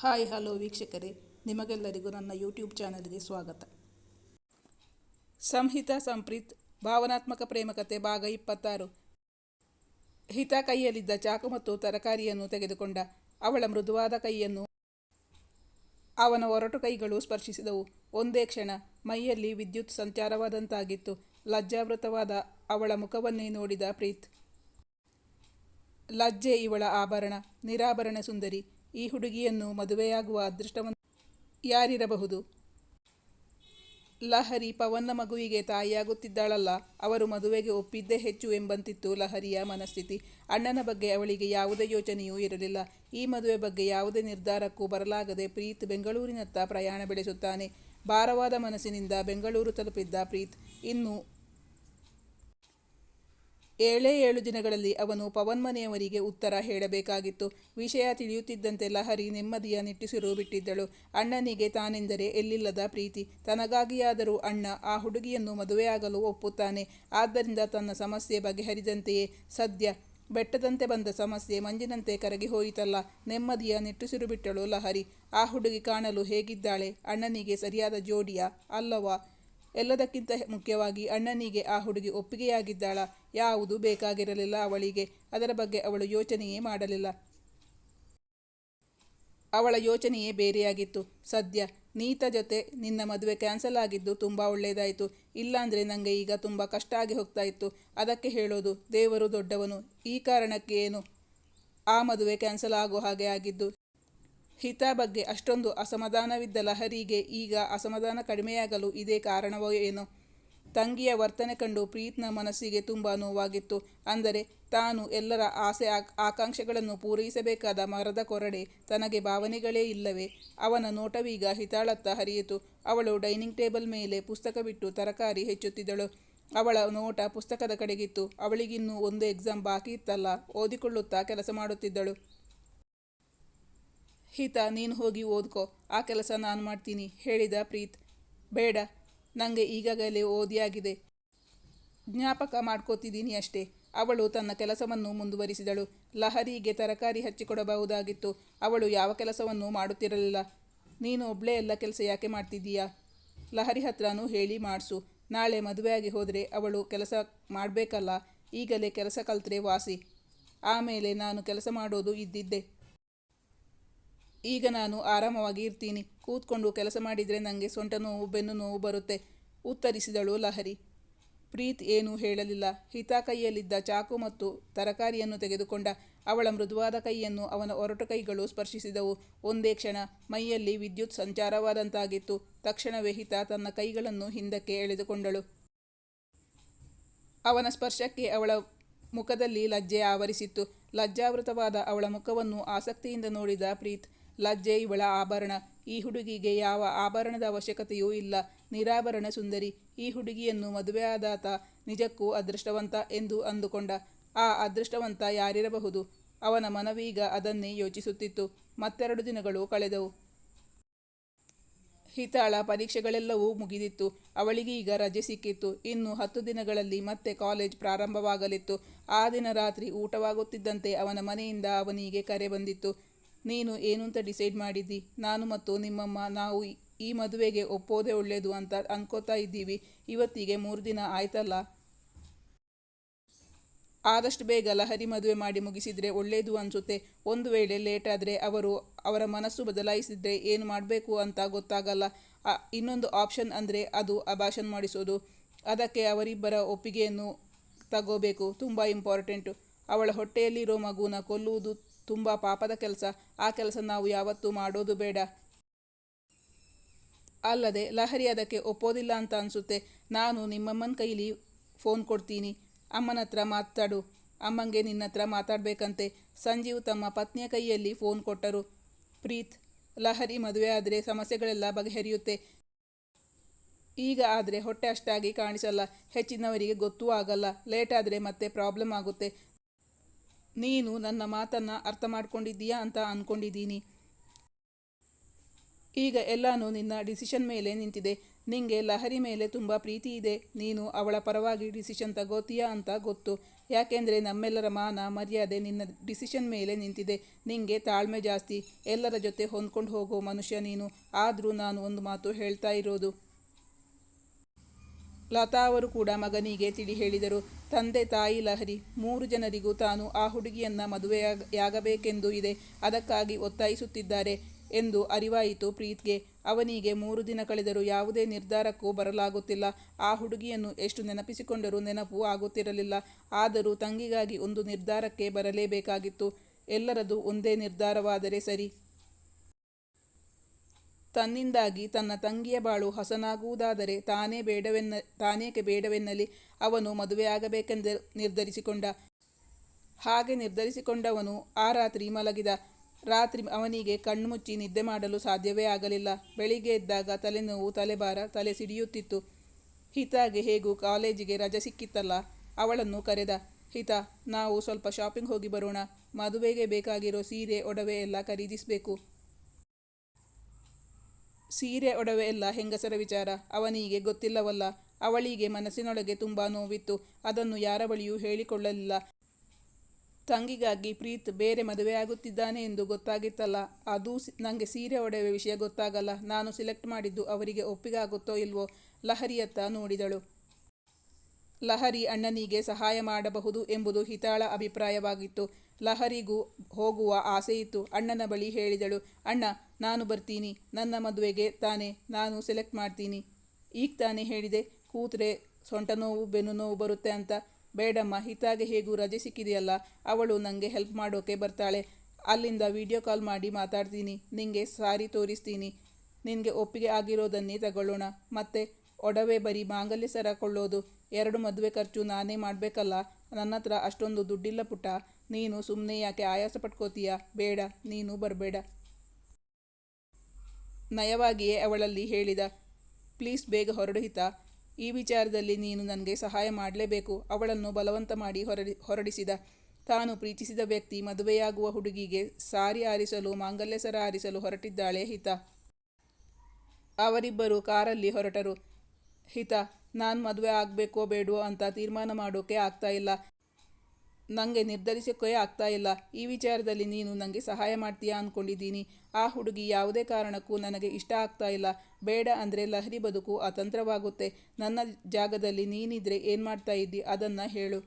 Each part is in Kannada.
ಹಾಯ್, ಹಲೋ ವೀಕ್ಷಕರೇ. ನಿಮಗೆಲ್ಲರಿಗೂ ನನ್ನ ಯೂಟ್ಯೂಬ್ ಚಾನಲ್ಗೆ ಸ್ವಾಗತ. ಸಂಹಿತಾ ಸಂಪ್ರೀತ್, ಭಾವನಾತ್ಮಕ ಪ್ರೇಮಕತೆ ಭಾಗ ಇಪ್ಪತ್ತಾರು. ಹಿತ ಕೈಯಲ್ಲಿದ್ದ ಚಾಕು ಮತ್ತು ತರಕಾರಿಯನ್ನು ತೆಗೆದುಕೊಂಡ ಅವಳ ಮೃದುವಾದ ಕೈಯನ್ನು ಅವನ ಒರಟು ಕೈಗಳು ಸ್ಪರ್ಶಿಸಿದವು. ಒಂದೇ ಕ್ಷಣ ಮೈಯಲ್ಲಿ ವಿದ್ಯುತ್ ಸಂಚಾರವಾದಂತಾಗಿತ್ತು. ಲಜ್ಜಾವೃತವಾದ ಅವಳ ಮುಖವನ್ನೇ ನೋಡಿದ ಪ್ರೀತ್. ಲಜ್ಜೆ ಇವಳ ಆಭರಣ, ನಿರಾಭರಣ ಸುಂದರಿ. ಈ ಹುಡುಗಿಯನ್ನು ಮದುವೆಯಾಗುವ ಅದೃಷ್ಟವನ್ನು ಯಾರಿರಬಹುದು? ಲಹರಿ ಪವನ್ನ ಮಗುವಿಗೆ ತಾಯಿಯಾಗುತ್ತಿದ್ದಾಳಲ್ಲ, ಅವರು ಮದುವೆಗೆ ಒಪ್ಪಿದ್ದೇ ಹೆಚ್ಚು ಎಂಬಂತಿತ್ತು ಲಹರಿಯ ಮನಸ್ಥಿತಿ. ಅಣ್ಣನ ಬಗ್ಗೆ ಅವಳಿಗೆ ಯಾವುದೇ ಯೋಚನೆಯೂ ಇರಲಿಲ್ಲ. ಈ ಮದುವೆ ಬಗ್ಗೆ ಯಾವುದೇ ನಿರ್ಧಾರಕ್ಕೂ ಬರಲಾಗದೆ ಪ್ರೀತ್ ಬೆಂಗಳೂರಿನತ್ತ ಪ್ರಯಾಣ ಬೆಳೆಸುತ್ತಾನೆ. ಭಾರವಾದ ಮನಸ್ಸಿನಿಂದ ಬೆಂಗಳೂರು ತಲುಪಿದ್ದ ಪ್ರೀತ್, ಇನ್ನು ಏಳೇ ಏಳು ದಿನಗಳಲ್ಲಿ ಅವನು ಪವನ್ ಮನೆಯವರಿಗೆ ಉತ್ತರ ಹೇಳಬೇಕಾಗಿತ್ತು. ವಿಷಯ ತಿಳಿಯುತ್ತಿದ್ದಂತೆ ಲಹರಿ ನೆಮ್ಮದಿಯ ನಿಟ್ಟುಸಿರು ಬಿಟ್ಟಿದ್ದಳು. ಅಣ್ಣನಿಗೆ ತಾನೆಂದರೆ ಎಲ್ಲಿಲ್ಲದ ಪ್ರೀತಿ. ತನಗಾಗಿಯಾದರೂ ಅಣ್ಣ ಆ ಹುಡುಗಿಯನ್ನು ಮದುವೆಯಾಗಲು ಒಪ್ಪುತ್ತಾನೆ. ಆದ್ದರಿಂದ ತನ್ನ ಸಮಸ್ಯೆ ಬಗೆಹರಿದಂತೆಯೇ ಸದ್ಯ ಬೆಟ್ಟದಂತೆ ಬಂದ ಸಮಸ್ಯೆ ಮಂಜಿನಂತೆ ಕರಗಿ ಹೋಯಿತಲ್ಲ. ನೆಮ್ಮದಿಯ ನಿಟ್ಟುಸಿರು ಬಿಟ್ಟಳು ಲಹರಿ. ಆ ಹುಡುಗಿ ಕಾಣಲು ಹೇಗಿದ್ದಾಳೆ? ಅಣ್ಣನಿಗೆ ಸರಿಯಾದ ಜೋಡಿಯಾ? ಅಲ್ಲವಾ? ಎಲ್ಲದಕ್ಕಿಂತ ಮುಖ್ಯವಾಗಿ ಅಣ್ಣನಿಗೆ ಆ ಹುಡುಗಿ ಒಪ್ಪಿಗೆಯಾಗಿದ್ದಾಳ. ಯಾವುದು ಬೇಕಾಗಿರಲಿಲ್ಲ ಅವಳಿಗೆ. ಅದರ ಬಗ್ಗೆ ಅವಳು ಯೋಚನೆಯೇ ಮಾಡಲಿಲ್ಲ. ಅವಳ ಯೋಚನೆಯೇ ಬೇರೆಯಾಗಿತ್ತು. ಸದ್ಯ ನೀತ ಜೊತೆ ನಿನ್ನ ಮದುವೆ ಕ್ಯಾನ್ಸಲ್ ಆಗಿದ್ದು ತುಂಬ ಒಳ್ಳೆಯದಾಯಿತು ಇಲ್ಲಾಂದರೆ ನನಗೆ ಈಗ ತುಂಬ ಕಷ್ಟ ಆಗಿ ಹೋಗ್ತಾ ಇತ್ತು. ಅದಕ್ಕೆ ಹೇಳೋದು ದೇವರು ದೊಡ್ಡವನು. ಈ ಕಾರಣಕ್ಕೆ ಏನು ಆ ಮದುವೆ ಕ್ಯಾನ್ಸಲ್ ಆಗೋ ಹಾಗೆ ಆಗಿದ್ದು ಹಿತ ಬಗ್ಗೆ ಅಷ್ಟೊಂದು ಅಸಮಾಧಾನವಿದ್ದ ಲಹರಿಗೆ ಈಗ ಅಸಮಾಧಾನ ಕಡಿಮೆಯಾಗಲು ಇದೇ ಕಾರಣವೋ ಏನೋ? ತಂಗಿಯ ವರ್ತನೆ ಕಂಡು ಪ್ರೀತ್ನ ಮನಸ್ಸಿಗೆ ತುಂಬ ನೋವಾಗಿತ್ತು. ಅಂದರೆ ತಾನು ಎಲ್ಲರ ಆಸೆ ಆಕಾಂಕ್ಷೆಗಳನ್ನು ಪೂರೈಸಬೇಕಾದ ಮರದ ಕೊರಡೆ ತನಗೆ ಭಾವನೆಗಳೇ ಇಲ್ಲವೇ? ಅವನ ನೋಟವೀಗ ಹಿತಾಳತ್ತ ಹರಿಯಿತು. ಅವಳು ಡೈನಿಂಗ್ ಟೇಬಲ್ ಮೇಲೆ ಪುಸ್ತಕ ಬಿಟ್ಟು ತರಕಾರಿ ಹೆಚ್ಚುತ್ತಿದ್ದಳು. ಅವಳ ನೋಟ ಪುಸ್ತಕದ ಕಡೆಗಿತ್ತು. ಅವಳಿಗಿನ್ನೂ ಒಂದು ಎಕ್ಸಾಮ್ ಬಾಕಿ ಇತ್ತಲ್ಲ? ಓದಿಕೊಳ್ಳುತ್ತಾ ಕೆಲಸ ಮಾಡುತ್ತಿದ್ದಳು. ಹಿತ, ನೀನು ಹೋಗಿ ಓದ್ಕೋ. ಆ ಕೆಲಸ ನಾನು ಮಾಡ್ತೀನಿ, ಹೇಳಿದ ಪ್ರೀತ್. ಬೇಡ ನನಗೆ ಈಗಾಗಲೇ ಓದಿಯಾಗಿದೆ. ಜ್ಞಾಪಕ ಮಾಡ್ಕೋತಿದ್ದೀನಿ ಅಷ್ಟೇ. ಅವಳು ತನ್ನ ಕೆಲಸವನ್ನು ಮುಂದುವರಿಸಿದಳು. ಲಹರಿಗೆ ತರಕಾರಿ ಹಚ್ಚಿಕೊಡಬಹುದಾಗಿತ್ತು. ಅವಳು ಯಾವ ಕೆಲಸವನ್ನು ಮಾಡುತ್ತಿರಲಿಲ್ಲ. ನೀನು ಒಬ್ಬಳೇ ಎಲ್ಲ ಕೆಲಸ ಯಾಕೆ ಮಾಡ್ತಿದ್ದೀಯಾ? ಲಹರಿ ಹತ್ರನೂ ಹೇಳಿ ಮಾಡಿಸು. ನಾಳೆ ಮದುವೆಯಾಗಿ ಹೋದರೆ ಅವಳು ಕೆಲಸ ಮಾಡಬೇಕಲ್ಲ, ಈಗಲೇ ಕೆಲಸ ಕಲ್ತ್ರೆ ವಾಸಿ. ಆಮೇಲೆ ನಾನು ಕೆಲಸ ಮಾಡೋದು ಇದ್ದಿದ್ದೆ. ಈಗ ನಾನು ಆರಾಮವಾಗಿ ಇರ್ತೀನಿ. ಕೂತ್ಕೊಂಡು ಕೆಲಸ ಮಾಡಿದರೆ ನನಗೆ ಸೊಂಟ ನೋವು, ಬೆನ್ನು ನೋವು ಬರುತ್ತೆ. ಉತ್ತರಿಸಿದಳು ಲಹರಿ. ಪ್ರೀತ್ ಏನೂ ಹೇಳಲಿಲ್ಲ. ಹಿತ ಕೈಯಲ್ಲಿದ್ದ ಚಾಕು ಮತ್ತು ತರಕಾರಿಯನ್ನು ತೆಗೆದುಕೊಂಡ ಅವಳ ಮೃದುವಾದ ಕೈಯನ್ನು ಅವನ ಒರಟು ಕೈಗಳು ಸ್ಪರ್ಶಿಸಿದವು. ಒಂದೇ ಕ್ಷಣ ಮೈಯಲ್ಲಿ ವಿದ್ಯುತ್ ಸಂಚಾರವಾದಂತಾಗಿತ್ತು. ತಕ್ಷಣವೇ ಹಿತ ತನ್ನ ಕೈಗಳನ್ನು ಹಿಂದಕ್ಕೆ ಎಳೆದುಕೊಂಡಳು. ಅವನ ಸ್ಪರ್ಶಕ್ಕೆ ಅವಳ ಮುಖದಲ್ಲಿ ಲಜ್ಜೆ ಆವರಿಸಿತ್ತು. ಲಜ್ಜಾವೃತವಾದ ಅವಳ ಮುಖವನ್ನು ಆಸಕ್ತಿಯಿಂದ ನೋಡಿದ ಪ್ರೀತ್ ಲಜ್ಜೆ, ಇವಳ ಆಭರಣ. ಈ ಹುಡುಗಿಗೆ ಯಾವ ಆಭರಣದ ಅವಶ್ಯಕತೆಯೂ ಇಲ್ಲ. ನಿರಾಭರಣ ಸುಂದರಿ. ಈ ಹುಡುಗಿಯನ್ನು ಮದುವೆಯಾದಾತ ನಿಜಕ್ಕೂ ಅದೃಷ್ಟವಂತ ಎಂದು ಅಂದುಕೊಂಡ. ಆ ಅದೃಷ್ಟವಂತ ಯಾರಿರಬಹುದು? ಅವನ ಮನವೀಗ ಅದನ್ನೇ ಯೋಚಿಸುತ್ತಿತ್ತು. ಮತ್ತೆರಡು ದಿನಗಳು ಕಳೆದವು. ಹಿತಾಳ ಪರೀಕ್ಷೆಗಳೆಲ್ಲವೂ ಮುಗಿದಿತ್ತು. ಅವಳಿಗೀಗ ರಜೆ ಸಿಕ್ಕಿತ್ತು. ಇನ್ನು ಹತ್ತು ದಿನಗಳಲ್ಲಿ ಮತ್ತೆ ಕಾಲೇಜ್ ಪ್ರಾರಂಭವಾಗಲಿತ್ತು. ಆ ದಿನ ರಾತ್ರಿ ಊಟವಾಗುತ್ತಿದ್ದಂತೆ ಅವನ ಮನೆಯಿಂದ ಅವನಿಗೆ ಕರೆ ಬಂದಿತ್ತು. ನೀನು ಏನು ಅಂತ ಡಿಸೈಡ್ ಮಾಡಿದ್ದಿ? ನಾನು ಮತ್ತು ನಿಮ್ಮಮ್ಮ, ನಾವು ಈ ಮದುವೆಗೆ ಒಪ್ಪೋದೇ ಒಳ್ಳೆಯದು ಅಂತ ಅನ್ಕೋತಾ ಇದ್ದೀವಿ. ಇವತ್ತಿಗೆ ಮೂರು ದಿನ ಆಯ್ತಲ್ಲ? ಆದಷ್ಟು ಬೇಗ ಲಹರಿ ಮದುವೆ ಮಾಡಿ ಮುಗಿಸಿದರೆ ಒಳ್ಳೆಯದು ಅನಿಸುತ್ತೆ. ಒಂದು ವೇಳೆ ಲೇಟಾದರೆ ಅವರು ಅವರ ಮನಸ್ಸು ಬದಲಾಯಿಸಿದರೆ ಏನು ಮಾಡಬೇಕು ಅಂತ ಗೊತ್ತಾಗಲ್ಲ. ಇನ್ನೊಂದು ಆಪ್ಷನ್ ಅಂದರೆ ಅದು ಅಭಾಷಣ ಮಾಡಿಸೋದು. ಅದಕ್ಕೆ ಅವರಿಬ್ಬರ ಒಪ್ಪಿಗೆಯನ್ನು ತಗೋಬೇಕು. ತುಂಬ ಇಂಪಾರ್ಟೆಂಟು ಅವಳ ಹೊಟ್ಟೆಯಲ್ಲಿರೋ ಮಗುನ ಕೊಲ್ಲುವುದು ತುಂಬ ಪಾಪದ ಕೆಲಸ. ಆ ಕೆಲಸ ನಾವು ಯಾವತ್ತೂ ಮಾಡೋದು ಬೇಡ. ಅಲ್ಲದೆ ಲಹರಿ ಅದಕ್ಕೆ ಒಪ್ಪೋದಿಲ್ಲ ಅಂತ ಅನಿಸುತ್ತೆ. ನಾನು ನಿಮ್ಮಮ್ಮನ ಕೈಲಿ ಫೋನ್ ಕೊಡ್ತೀನಿ. ಅಮ್ಮನ ಹತ್ರ ಮಾತಾಡು. ಅಮ್ಮಂಗೆ ನಿನ್ನ ಹತ್ರ ಮಾತಾಡಬೇಕಂತೆ. ಸಂಜೀವ್ ತಮ್ಮ ಪತ್ನಿಯ ಕೈಯಲ್ಲಿ ಫೋನ್ ಕೊಟ್ಟರು. ಪ್ರೀತ್, ಲಹರಿ ಮದುವೆ ಆದರೆ ಸಮಸ್ಯೆಗಳೆಲ್ಲ ಬಗೆಹರಿಯುತ್ತೆ. ಈಗ ಆದರೆ ಹೊಟ್ಟೆ ಅಷ್ಟಾಗಿ ಕಾಣಿಸಲ್ಲ. ಹೆಚ್ಚಿನವರಿಗೆ ಗೊತ್ತೂ ಆಗಲ್ಲ. ಲೇಟ್ ಆದರೆ ಮತ್ತೆ ಪ್ರಾಬ್ಲಮ್ ಆಗುತ್ತೆ. ನೀನು ನನ್ನ ಮಾತನ್ನು ಅರ್ಥ ಮಾಡ್ಕೊಂಡಿದ್ದೀಯಾ ಅಂತ ಅಂದ್ಕೊಂಡಿದ್ದೀನಿ ಈಗ ಎಲ್ಲನೂ ನಿನ್ನ ಡಿಸಿಷನ್ ಮೇಲೆ ನಿಂತಿದೆ. ನಿಂಗೆ ಲಹರಿ ಮೇಲೆ ತುಂಬ ಪ್ರೀತಿ ಇದೆ. ನೀನು ಅವಳ ಪರವಾಗಿ ಡಿಸಿಷನ್ ತಗೋತೀಯಾ ಅಂತ ಗೊತ್ತು. ಯಾಕೆಂದರೆ ನಮ್ಮೆಲ್ಲರ ಮಾನ, ಮರ್ಯಾದೆ ನಿನ್ನ ಡಿಸಿಷನ್ ಮೇಲೆ ನಿಂತಿದೆ. ನಿಂಗೆ ತಾಳ್ಮೆ ಜಾಸ್ತಿ. ಎಲ್ಲರ ಜೊತೆ ಹೊಂದ್ಕೊಂಡು ಹೋಗೋ ಮನುಷ್ಯ ನೀನು. ಆದರೂ ನಾನು ಒಂದು ಮಾತು ಹೇಳ್ತಾ ಇರೋದು. ಲತಾ ಅವರು ಕೂಡ ಮಗನಿಗೆ ತಿಳಿ ಹೇಳಿದರು, ತಂದೆ ತಾಯಿ ಲಹರಿ, ಮೂರು ಜನರಿಗೂ ತಾನು ಆ ಹುಡುಗಿಯನ್ನು ಮದುವೆಯಾಗಬೇಕೆಂದು ಇದೆ, ಅದಕ್ಕಾಗಿ ಒತ್ತಾಯಿಸುತ್ತಿದ್ದಾರೆ ಎಂದು ಅರಿವಾಯಿತು ಪ್ರೀತ್ಗೆ. ಅವನಿಗೆ ಮೂರು ದಿನ ಕಳೆದರೂ ಯಾವುದೇ ನಿರ್ಧಾರಕ್ಕೂ ಬರಲಾಗುತ್ತಿಲ್ಲ. ಆ ಹುಡುಗಿಯನ್ನು ಎಷ್ಟು ನೆನಪಿಸಿಕೊಂಡರೂ ನೆನಪು ಆಗುತ್ತಿರಲಿಲ್ಲ. ಆದರೂ ತಂಗಿಗಾಗಿ ಒಂದು ನಿರ್ಧಾರಕ್ಕೆ ಬರಲೇಬೇಕಾಗಿತ್ತು. ಎಲ್ಲರದು ಒಂದೇ ನಿರ್ಧಾರವಾದರೆ ಸರಿ. ತನ್ನಿಂದಾಗಿ ತನ್ನ ತಂಗಿಯ ಬಾಳು ಹಸನಾಗುವುದಾದರೆ ತಾನೇ ಬೇಡವೆನ್ನ ತಾನೇಕೆ ಬೇಡವೆನ್ನಲಿ ಅವನು ಮದುವೆಯಾಗಬೇಕೆಂದು ನಿರ್ಧರಿಸಿಕೊಂಡ. ಹಾಗೆ ನಿರ್ಧರಿಸಿಕೊಂಡವನು ಆ ರಾತ್ರಿ ಮಲಗಿದ. ರಾತ್ರಿ ಅವನಿಗೆ ಕಣ್ಮುಚ್ಚಿ ನಿದ್ದೆ ಮಾಡಲು ಸಾಧ್ಯವೇ ಆಗಲಿಲ್ಲ. ಬೆಳಿಗ್ಗೆ ಎದ್ದಾಗ ತಲೆನೋವು ತಲೆಬಾರ ತಲೆ ಸಿಡಿಯುತ್ತಿತ್ತು. ಹಿತಾಗೆ ಹೇಗೂ ಕಾಲೇಜಿಗೆ ರಜೆ ಸಿಕ್ಕಿತ್ತಲ್ಲ, ಅವಳನ್ನು ಕರೆದ. ಹಿತ, ನಾವು ಸ್ವಲ್ಪ ಶಾಪಿಂಗ್ ಹೋಗಿ ಬರೋಣ. ಮದುವೆಗೆ ಬೇಕಾಗಿರೋ ಸೀರೆ, ಒಡವೆ ಎಲ್ಲ ಖರೀದಿಸಬೇಕು. ಸೀರೆ ಒಡವೆ ಎಲ್ಲ ಹೆಂಗಸರ ವಿಚಾರ. ಅವನಿಗೆ ಗೊತ್ತಿಲ್ಲವಲ್ಲ. ಅವಳಿಗೆ ಮನಸ್ಸಿನೊಳಗೆ ತುಂಬ ನೋವಿತ್ತು. ಅದನ್ನು ಯಾರ ಬಳಿಯೂ ಹೇಳಿಕೊಳ್ಳಲಿಲ್ಲ. ತಂಗಿಗಾಗಿ ಪ್ರೀತ್ ಬೇರೆ ಮದುವೆಯಾಗುತ್ತಿದ್ದಾನೆ ಎಂದು ಗೊತ್ತಾಗಿತ್ತಲ್ಲ. ಅದು ನನಗೆ ಸೀರೆ ಒಡವೆ ವಿಷಯ ಗೊತ್ತಾಗಲ್ಲ. ನಾನು ಸಿಲೆಕ್ಟ್ ಮಾಡಿದ್ದು ಅವರಿಗೆ ಒಪ್ಪಿಗೆ ಆಗುತ್ತೋ ಇಲ್ವೋ? ಲಹರಿಯತ್ತ ನೋಡಿದಳು. ಲಹರಿ ಅಣ್ಣನಿಗೆ ಸಹಾಯ ಮಾಡಬಹುದು ಎಂಬುದು ಹಿತಾಳ ಅಭಿಪ್ರಾಯವಾಗಿತ್ತು. ಲಹರಿಗೂ ಹೋಗುವ ಆಸೆಯಿತ್ತು. ಅಣ್ಣನ ಬಳಿ ಹೇಳಿದಳು, ಅಣ್ಣ, ನಾನು ಬರ್ತೀನಿ. ನನ್ನ ಮದುವೆಗೆ ತಾನೇ, ನಾನು ಸೆಲೆಕ್ಟ್ ಮಾಡ್ತೀನಿ. ಈಗ ತಾನೇ? ಹೇಳಿದೆ. ಕೂತ್ರೆ ಸೊಂಟ ನೋವು, ಬೆನ್ನು ನೋವು ಬರುತ್ತೆ ಅಂತ. ಬೇಡಮ್ಮ ಹಿತಾಗೆ ಹೇಗೂ ರಜೆ ಸಿಕ್ಕಿದೆಯಲ್ಲ, ಅವಳು ನನಗೆ ಹೆಲ್ಪ್ ಮಾಡೋಕೆ ಬರ್ತಾಳೆ. ಅಲ್ಲಿಂದ ವಿಡಿಯೋ ಕಾಲ್ ಮಾಡಿ ಮಾತಾಡ್ತೀನಿ. ನಿಂಗೆ ಸಾರಿ ತೋರಿಸ್ತೀನಿ. ನಿನಗೆ ಒಪ್ಪಿಗೆ ಆಗಿರೋದನ್ನೇ ತಗೊಳ್ಳೋಣ. ಮತ್ತೆ ಒಡವೆ ಬರೀ ಮಾಂಗಲ್ಯ ಸರ ಕೊಳ್ಳೋದು. ಎರಡು ಮದುವೆ ಖರ್ಚು ನಾನೇ ಮಾಡಬೇಕಲ್ಲ ನನ್ನ ಹತ್ರ ಅಷ್ಟೊಂದು ದುಡ್ಡಿಲ್ಲ ಪುಟ್ಟ. ನೀನು ಸುಮ್ಮನೆ ಯಾಕೆ ಆಯಾಸ ಪಟ್ಕೋತೀಯ? ಬೇಡ, ನೀನು ಬರಬೇಡ. ನಯವಾಗಿಯೇ ಅವಳಲ್ಲಿ ಹೇಳಿದ, ಪ್ಲೀಸ್ ಬೇಗ ಹೊರಡುಹಿತ ಈ ವಿಚಾರದಲ್ಲಿ ನೀನು ನನಗೆ ಸಹಾಯ ಮಾಡಲೇಬೇಕು. ಅವಳನ್ನು ಬಲವಂತ ಮಾಡಿ ಹೊರಡಿ, ಹೊರಡಿಸಿದ. ತಾನು ಪ್ರೀತಿಸಿದ ವ್ಯಕ್ತಿ ಮದುವೆಯಾಗುವ ಹುಡುಗಿಗೆ ಸಾರಿ ಆರಿಸಲು, ಮಾಂಗಲ್ಯ ಸರ ಆರಿಸಲು ಹೊರಟಿದ್ದಾಳೆ ಹಿತ. ಅವರಿಬ್ಬರು ಕಾರಲ್ಲಿ ಹೊರಟರು. ಹಿತ, ನಾನು ಮದುವೆ ಆಗಬೇಕೋ ಬೇಡವೋ ಅಂತ ತೀರ್ಮಾನ ಮಾಡೋಕೆ ಆಗ್ತಾ ಇಲ್ಲ. ನನಗೆ ನಿರ್ಧರಿಸೋಕೆ ಆಗ್ತಾ ಇಲ್ಲ. ಈ ವಿಚಾರದಲ್ಲಿ ನೀನು ನನಗೆ ಸಹಾಯ ಮಾಡ್ತೀಯಾ ಅಂದ್ಕೊಂಡಿದ್ದೀನಿ ಆ ಹುಡುಗಿ ಯಾವುದೇ ಕಾರಣಕ್ಕೂ ನನಗೆ ಇಷ್ಟ ಆಗ್ತಾ ಇಲ್ಲ. ಬೇಡ ಅಂದರೆ ಲಹರಿ ಬದುಕು ಅತಂತ್ರವಾಗುತ್ತೆ. ನನ್ನ ಜಾಗದಲ್ಲಿ ನೀನಿದ್ರೆ ಏನು ಮಾಡ್ತಾ ಇದ್ದಿ? ಅದನ್ನು ಹೇಳು.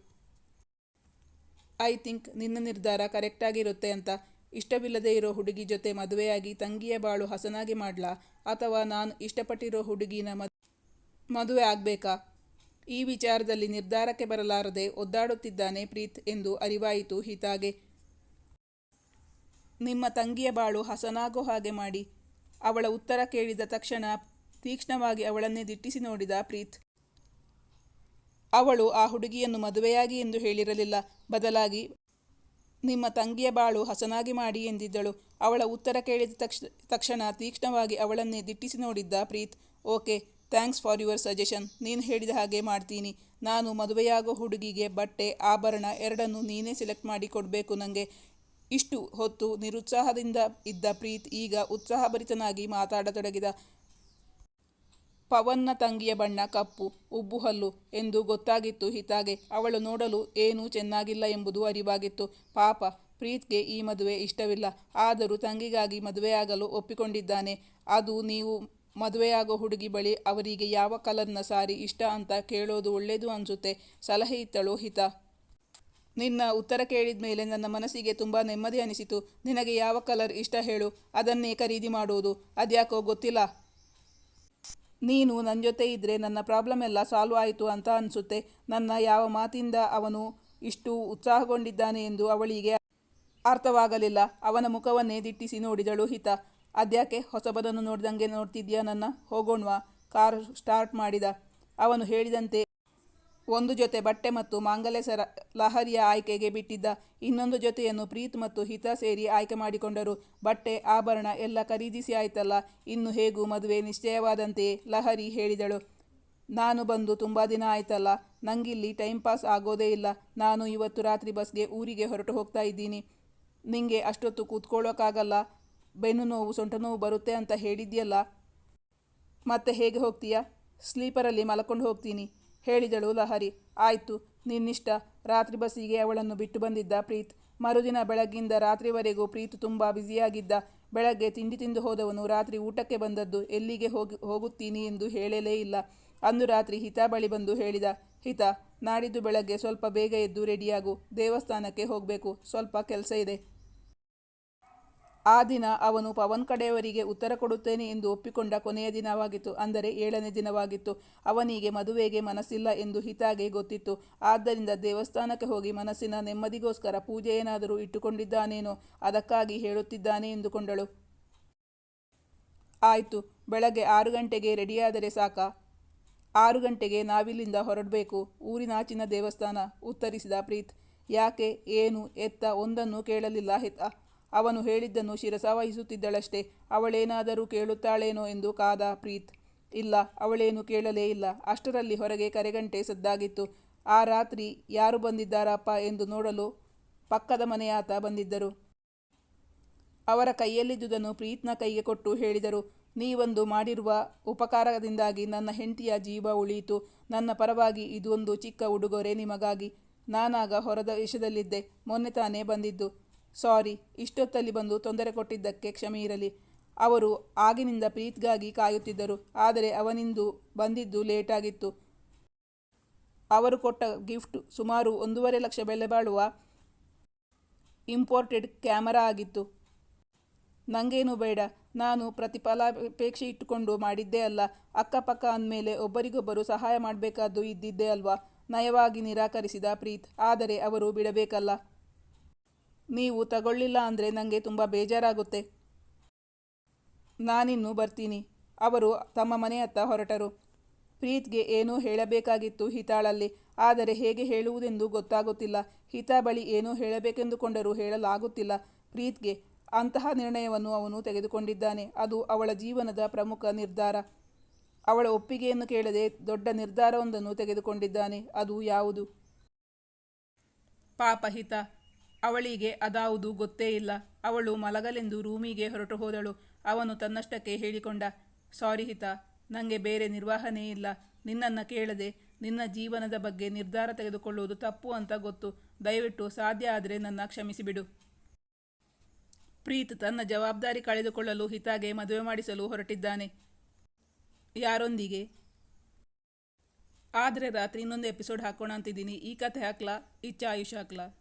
ಐ ಥಿಂಕ್ ನಿನ್ನ ನಿರ್ಧಾರ ಕರೆಕ್ಟಾಗಿರುತ್ತೆ ಅಂತ. ಇಷ್ಟವಿಲ್ಲದೆ ಇರೋ ಹುಡುಗಿ ಜೊತೆ ಮದುವೆಯಾಗಿ ತಂಗಿಯ ಬಾಳು ಹಸನಾಗಿ ಮಾಡ್ಲಾ? ಅಥವಾ ನಾನು ಇಷ್ಟಪಟ್ಟಿರೋ ಹುಡುಗಿನ ಮದುವೆ ಆಗಬೇಕಾ? ಈ ವಿಚಾರದಲ್ಲಿ ನಿರ್ಧಾರಕ್ಕೆ ಬರಲಾರದೆ ಒದ್ದಾಡುತ್ತಿದ್ದಾನೆ ಪ್ರೀತ್ ಎಂದು ಅರಿವಾಯಿತು ಹಿತಾಗೆ. ನಿಮ್ಮ ತಂಗಿಯ ಬಾಳು ಹಸನಾಗೋ ಹಾಗೆ ಮಾಡಿ. ಅವಳ ಉತ್ತರ ಕೇಳಿದ ತಕ್ಷಣ ತೀಕ್ಷ್ಣವಾಗಿ ಅವಳನ್ನೇ ದಿಟ್ಟಿಸಿ ನೋಡಿದ ಪ್ರೀತ್. ಅವಳು ಆ ಹುಡುಗಿಯನ್ನು ಮದುವೆಯಾಗಿ ಎಂದು ಹೇಳಿರಲಿಲ್ಲ. ಬದಲಾಗಿ ನಿಮ್ಮ ತಂಗಿಯ ಬಾಳು ಹಸನಾಗಿ ಮಾಡಿ ಎಂದಿದ್ದಳು. ಅವಳ ಉತ್ತರ ಕೇಳಿದ ತಕ್ಷ, ತಕ್ಷಣ ತೀಕ್ಷ್ಣವಾಗಿ ಅವಳನ್ನೇ ದಿಟ್ಟಿಸಿ ನೋಡಿದ್ದ Preet, okay thanks for your suggestion ನೀನು ಹೇಳಿದ ಹಾಗೆ ಮಾಡ್ತೀನಿ. ನಾನು ಮದುವೆಯಾಗೋ ಹುಡುಗಿಗೆ ಬಟ್ಟೆ, ಆಭರಣ ಎರಡನ್ನು ನೀನೇ ಸೆಲೆಕ್ಟ್ ಮಾಡಿ ಕೊಡಬೇಕು ನನಗೆ ಇಷ್ಟು ಹೊತ್ತು ನಿರುತ್ಸಾಹದಿಂದ ಇದ್ದ ಪ್ರೀತ್ ಈಗ ಉತ್ಸಾಹಭರಿತನಾಗಿ ಮಾತಾಡತೊಡಗಿದ. ಪವನ್ನ ತಂಗಿಯ ಬಣ್ಣ ಕಪ್ಪು, ಉಬ್ಬು ಹಲ್ಲು ಎಂದು ಗೊತ್ತಾಗಿತ್ತು ಹಿತಾಗೆ. ಅವಳು ನೋಡಲು ಏನೂ ಚೆನ್ನಾಗಿಲ್ಲ ಎಂಬುದು ಅರಿವಾಗಿತ್ತು. ಪಾಪ, ಪ್ರೀತ್ಗೆ ಈ ಮದುವೆ ಇಷ್ಟವಿಲ್ಲ. ಆದರೂ ತಂಗಿಗಾಗಿ ಮದುವೆಯಾಗಲು ಒಪ್ಪಿಕೊಂಡಿದ್ದಾನೆ. ಅದು ನೀವು ಮದುವೆಯಾಗೋ ಹುಡುಗಿ ಬಳಿ ಅವರಿಗೆ ಯಾವ ಕಲರ್ನ ಸಾರಿ ಇಷ್ಟ ಅಂತ ಕೇಳೋದು ಒಳ್ಳೇದು ಅನಿಸುತ್ತೆ ಸಲಹೆ ಇತ್ತಳು ಹಿತ. ನಿನ್ನ ಉತ್ತರ ಕೇಳಿದ ಮೇಲೆ ನನ್ನ ಮನಸ್ಸಿಗೆ ತುಂಬ ನೆಮ್ಮದಿ ಅನಿಸಿತು. ನಿನಗೆ ಯಾವ ಕಲರ್ ಇಷ್ಟ ಹೇಳು, ಅದನ್ನೇ ಖರೀದಿ ಮಾಡುವುದು ಅದ್ಯಾಕೋ ಗೊತ್ತಿಲ್ಲ. ನೀನು ನನ್ನ ಜೊತೆ ಇದ್ದರೆ ನನ್ನ ಪ್ರಾಬ್ಲಮ್ ಎಲ್ಲ ಸಾಲ್ವ್ ಆಯಿತು ಅಂತ ಅನಿಸುತ್ತೆ. ನನ್ನ ಯಾವ ಮಾತಿಂದ ಅವನು ಇಷ್ಟು ಉತ್ಸಾಹಗೊಂಡಿದ್ದಾನೆ ಎಂದು ಅವಳಿಗೆ ಅರ್ಥವಾಗಲಿಲ್ಲ. ಅವನ ಮುಖವನ್ನೇ ದಿಟ್ಟಿಸಿ ನೋಡಿದಳು ಹಿತ. ಅದ್ಯಾಕೆ ಹೊಸಬದನ್ನು ನೋಡ್ದಂಗೆ ನೋಡ್ತಿದ್ಯಾ ನನ್ನ? ಹೋಗೋಣ್ವಾ. ಕಾರ್ ಸ್ಟಾರ್ಟ್ ಮಾಡಿದ. ಅವನು ಹೇಳಿದಂತೆ, ಒಂದು ಜೊತೆ ಬಟ್ಟೆ ಮತ್ತು ಮಾಂಗಲ್ಯ ಸರ, ಲಹರಿಯ ಆಯ್ಕೆಗೆ ಬಿಟ್ಟಿದ್ದ. ಇನ್ನೊಂದು ಜೊತೆಯನ್ನು ಪ್ರೀತ್ ಮತ್ತು ಹಿತ ಸೇರಿ ಆಯ್ಕೆ ಮಾಡಿಕೊಂಡರು. ಬಟ್ಟೆ, ಆಭರಣ ಎಲ್ಲ ಖರೀದಿಸಿ ಆಯ್ತಲ್ಲ. ಇನ್ನು ಹೇಗೂ ಮದುವೆ ನಿಶ್ಚಯವಾದಂತೆಯೇ ಲಹರಿ ಹೇಳಿದಳು. ನಾನು ಬಂದು ತುಂಬ ದಿನ ಆಯ್ತಲ್ಲ. ನಂಗಿಲ್ಲಿ ಟೈಮ್ ಪಾಸ್ ಆಗೋದೇ ಇಲ್ಲ. ನಾನು ಇವತ್ತು ರಾತ್ರಿ ಬಸ್ಗೆ ಊರಿಗೆ ಹೊರಟು ಹೋಗ್ತಾ ಇದ್ದೀನಿ. ನಿಂಗೆ ಅಷ್ಟೊತ್ತು ಕೂತ್ಕೊಳ್ಳೋಕ್ಕಾಗಲ್ಲ. ಬೆನ್ನು ನೋವು, ಸೊಂಟ ನೋವು ಬರುತ್ತೆ ಅಂತ ಹೇಳಿದ್ಯಲ್ಲ. ಮತ್ತೆ ಹೇಗೆ ಹೋಗ್ತೀಯಾ? ಸ್ಲೀಪರಲ್ಲಿ ಮಲ್ಕೊಂಡು ಹೋಗ್ತೀನಿ, ಹೇಳಿದಳು ಲಹರಿ. ಆಯಿತು, ನಿನ್ನಿಷ್ಟ. ರಾತ್ರಿ ಬಸ್ಸಿಗೆ ಅವಳನ್ನು ಬಿಟ್ಟು ಬಂದಿದ್ದ ಪ್ರೀತ್. ಮರುದಿನ ಬೆಳಗ್ಗಿಂದ ರಾತ್ರಿವರೆಗೂ ಪ್ರೀತ್ ತುಂಬ ಬ್ಯುಸಿಯಾಗಿದ್ದ. ಬೆಳಗ್ಗೆ ತಿಂಡಿ ತಿಂದು ಹೋದವನು ರಾತ್ರಿ ಊಟಕ್ಕೆ ಬಂದದ್ದು ಎಲ್ಲಿಗೆ ಹೋಗಿ, ಹೋಗುತ್ತೀನಿ ಎಂದು ಹೇಳಲೇ ಇಲ್ಲ. ಅಂದು ರಾತ್ರಿ ಹಿತಾ ಬಳಿ ಬಂದು ಹೇಳಿದ, ಹಿತ, ನಾಡಿದ್ದು ಬೆಳಗ್ಗೆ ಸ್ವಲ್ಪ ಬೇಗ ಎದ್ದು ರೆಡಿಯಾಗು. ದೇವಸ್ಥಾನಕ್ಕೆ ಹೋಗಬೇಕು. ಸ್ವಲ್ಪ ಕೆಲಸ ಇದೆ. ಆ ದಿನ ಅವನು ಪವನ್ ಕಡೆಯವರಿಗೆ ಉತ್ತರ ಕೊಡುತ್ತೇನೆ ಎಂದು ಒಪ್ಪಿಕೊಂಡ ಕೊನೆಯ ದಿನವಾಗಿತ್ತು. ಅಂದರೆ ಏಳನೇ ದಿನವಾಗಿತ್ತು. ಅವನಿಗೆ ಮದುವೆಗೆ ಮನಸ್ಸಿಲ್ಲ ಎಂದು ಹಿತಾಗೆ ಗೊತ್ತಿತ್ತು. ಆದ್ದರಿಂದ ದೇವಸ್ಥಾನಕ್ಕೆ ಹೋಗಿ ಮನಸ್ಸಿನ ನೆಮ್ಮದಿಗೋಸ್ಕರ ಪೂಜೆ ಏನಾದರೂ ಇಟ್ಟುಕೊಂಡಿದ್ದಾನೇನೋ ಅದಕ್ಕಾಗಿ ಹೇಳುತ್ತಿದ್ದಾನೆ ಎಂದುಕೊಂಡಳು. ಆಯಿತು. ಬೆಳಗ್ಗೆ ಆರು ಗಂಟೆಗೆ ರೆಡಿಯಾದರೆ ಸಾಕಾ? ಆರು ಗಂಟೆಗೆ ನಾವಿಲ್ಲಿಂದ ಹೊರಡಬೇಕು. ಊರಿನಾಚಿನ ದೇವಸ್ಥಾನ, ಉತ್ತರಿಸಿದ ಪ್ರೀತ್. ಯಾಕೆ? ಏನು? ಎತ್ತ ಒಂದನ್ನು ಕೇಳಲಿಲ್ಲ ಹಿತ. ಅವನು ಹೇಳಿದ್ದನ್ನು ಶಿರಸಾವಹಿಸುತ್ತಿದ್ದಳಷ್ಟೇ. ಅವಳೇನಾದರೂ ಕೇಳುತ್ತಾಳೇನೋ ಎಂದು ಕಾದ ಪ್ರೀತ್. ಇಲ್ಲ, ಅವಳೇನು ಕೇಳಲೇ ಇಲ್ಲ. ಅಷ್ಟರಲ್ಲಿ ಹೊರಗೆ ಕರೆಗಂಟೆ ಸದ್ದಾಗಿತ್ತು. ಆ ರಾತ್ರಿ ಯಾರು ಬಂದಿದ್ದಾರಪ್ಪ ಎಂದು ನೋಡಲು ಪಕ್ಕದ ಮನೆಯಾತ ಬಂದಿದ್ದರು. ಅವರ ಕೈಯಲ್ಲಿದ್ದುದನ್ನು ಪ್ರೀತ್ನ ಕೈಗೆ ಕೊಟ್ಟು ಹೇಳಿದರು, ನೀವೊಂದು ಮಾಡಿರುವ ಉಪಕಾರದಿಂದಾಗಿ ನನ್ನ ಹೆಂಡತಿಯ ಜೀವ ಉಳಿಯಿತು. ನನ್ನ ಪರವಾಗಿ ಇದೊಂದು ಚಿಕ್ಕ ಉಡುಗೊರೆ ನಿಮಗಾಗಿ. ನಾನಾಗ ಹೊರದ ವಿಷದಲ್ಲಿದ್ದೆ ಮೊನ್ನೆ ತಾನೇ ಬಂದಿದ್ದು. ಸಾರಿ, ಇಷ್ಟೊತ್ತಲ್ಲಿ ಬಂದು ತೊಂದರೆ ಕೊಟ್ಟಿದ್ದಕ್ಕೆ ಕ್ಷಮೆ ಇರಲಿ. ಅವರು ಆಗಿನಿಂದ ಪ್ರೀತ್ಗಾಗಿ ಕಾಯುತ್ತಿದ್ದರು, ಆದರೆ ಅವನಿಂದು ಬಂದಿದ್ದು ಲೇಟಾಗಿತ್ತು. ಅವರು ಕೊಟ್ಟ ಗಿಫ್ಟ್ ಸುಮಾರು ಒಂದೂವರೆ ಲಕ್ಷ ಬೆಲೆ ಬಾಳುವ ಇಂಪೋರ್ಟೆಡ್ ಕ್ಯಾಮರಾ ಆಗಿತ್ತು. ನನಗೇನು ಬೇಡ, ನಾನು ಪ್ರತಿಫಲಾಪೇಕ್ಷೆ ಇಟ್ಟುಕೊಂಡು ಮಾಡಿದ್ದೇ ಅಲ್ಲ, ಅಕ್ಕಪಕ್ಕ ಅಂದಮೇಲೆ ಒಬ್ಬರಿಗೊಬ್ಬರು ಸಹಾಯ ಮಾಡಬೇಕಾದ್ದು ಇದ್ದಿದ್ದೇ ಅಲ್ವಾ? ನಯವಾಗಿ ನಿರಾಕರಿಸಿದ ಪ್ರೀತ್, ಆದರೆ ಅವರು ಬಿಡಬೇಕಲ್ಲ. ನೀವು ತಗೊಳ್ಳಿಲ್ಲ ಅಂದರೆ ನನಗೆ ತುಂಬ ಬೇಜಾರಾಗುತ್ತೆ. ನಾನಿನ್ನು ಬರ್ತೀನಿ. ಅವರು ತಮ್ಮ ಮನೆಯತ್ತ ಹೊರಟರು. ಪ್ರೀತ್ಗೆ ಏನೂ ಹೇಳಬೇಕಾಗಿತ್ತು ಹಿತಾಳಲ್ಲಿ. ಆದರೆ ಹೇಗೆ ಹೇಳುವುದೆಂದು ಗೊತ್ತಾಗುತ್ತಿಲ್ಲ. ಹಿತಾ ಬಳಿ ಏನೂ ಹೇಳಬೇಕೆಂದುಕೊಂಡರೂ ಹೇಳಲಾಗುತ್ತಿಲ್ಲ. ಪ್ರೀತ್ಗೆ ಅಂತಹ ನಿರ್ಣಯವನ್ನು ಅವನು ತೆಗೆದುಕೊಂಡಿದ್ದಾನೆ. ಅದು ಅವಳ ಜೀವನದ ಪ್ರಮುಖ ನಿರ್ಧಾರ. ಅವಳ ಒಪ್ಪಿಗೆಯನ್ನು ಕೇಳದೆ ದೊಡ್ಡ ನಿರ್ಧಾರವೊಂದನ್ನು ತೆಗೆದುಕೊಂಡಿದ್ದಾನೆ. ಅದು ಯಾವುದು? ಪಾಪ ಹಿತ. ಅವಳಿಗೆ ಅದಾವುದು ಗೊತ್ತೇ ಇಲ್ಲ. ಅವಳು ಮಲಗಲೆಂದು ರೂಮಿಗೆ ಹೊರಟು ಹೋದಳು. ಅವನು ತನ್ನಷ್ಟಕ್ಕೆ ಹೇಳಿಕೊಂಡ, ಸಾರಿ ಹಿತ ನನಗೆ ಬೇರೆ ನಿರ್ವಹಣೆ ಇಲ್ಲ. ನಿನ್ನನ್ನು ಕೇಳದೆ ನಿನ್ನ ಜೀವನದ ಬಗ್ಗೆ ನಿರ್ಧಾರ ತೆಗೆದುಕೊಳ್ಳುವುದು ತಪ್ಪು ಅಂತ ಗೊತ್ತು. ದಯವಿಟ್ಟು ಸಾಧ್ಯ ಆದರೆ ನನ್ನ ಕ್ಷಮಿಸಿಬಿಡು ಪ್ರೀತ್ ತನ್ನ ಜವಾಬ್ದಾರಿ ಕಳೆದುಕೊಳ್ಳಲು ಹಿತಾಗೆ ಮದುವೆ ಮಾಡಿಸಲು ಹೊರಟಿದ್ದಾನೆ. ಯಾರೊಂದಿಗೆ? ಆದರೆ ರಾತ್ರಿ ಇನ್ನೊಂದು ಎಪಿಸೋಡ್ ಹಾಕೋಣ ಅಂತಿದ್ದೀನಿ. ಈ ಕಥೆ ಹಾಕ್ಲಾ? ಇಚ್ಛಾ ಆಯುಷ್ ಹಾಕ್ಲಾ?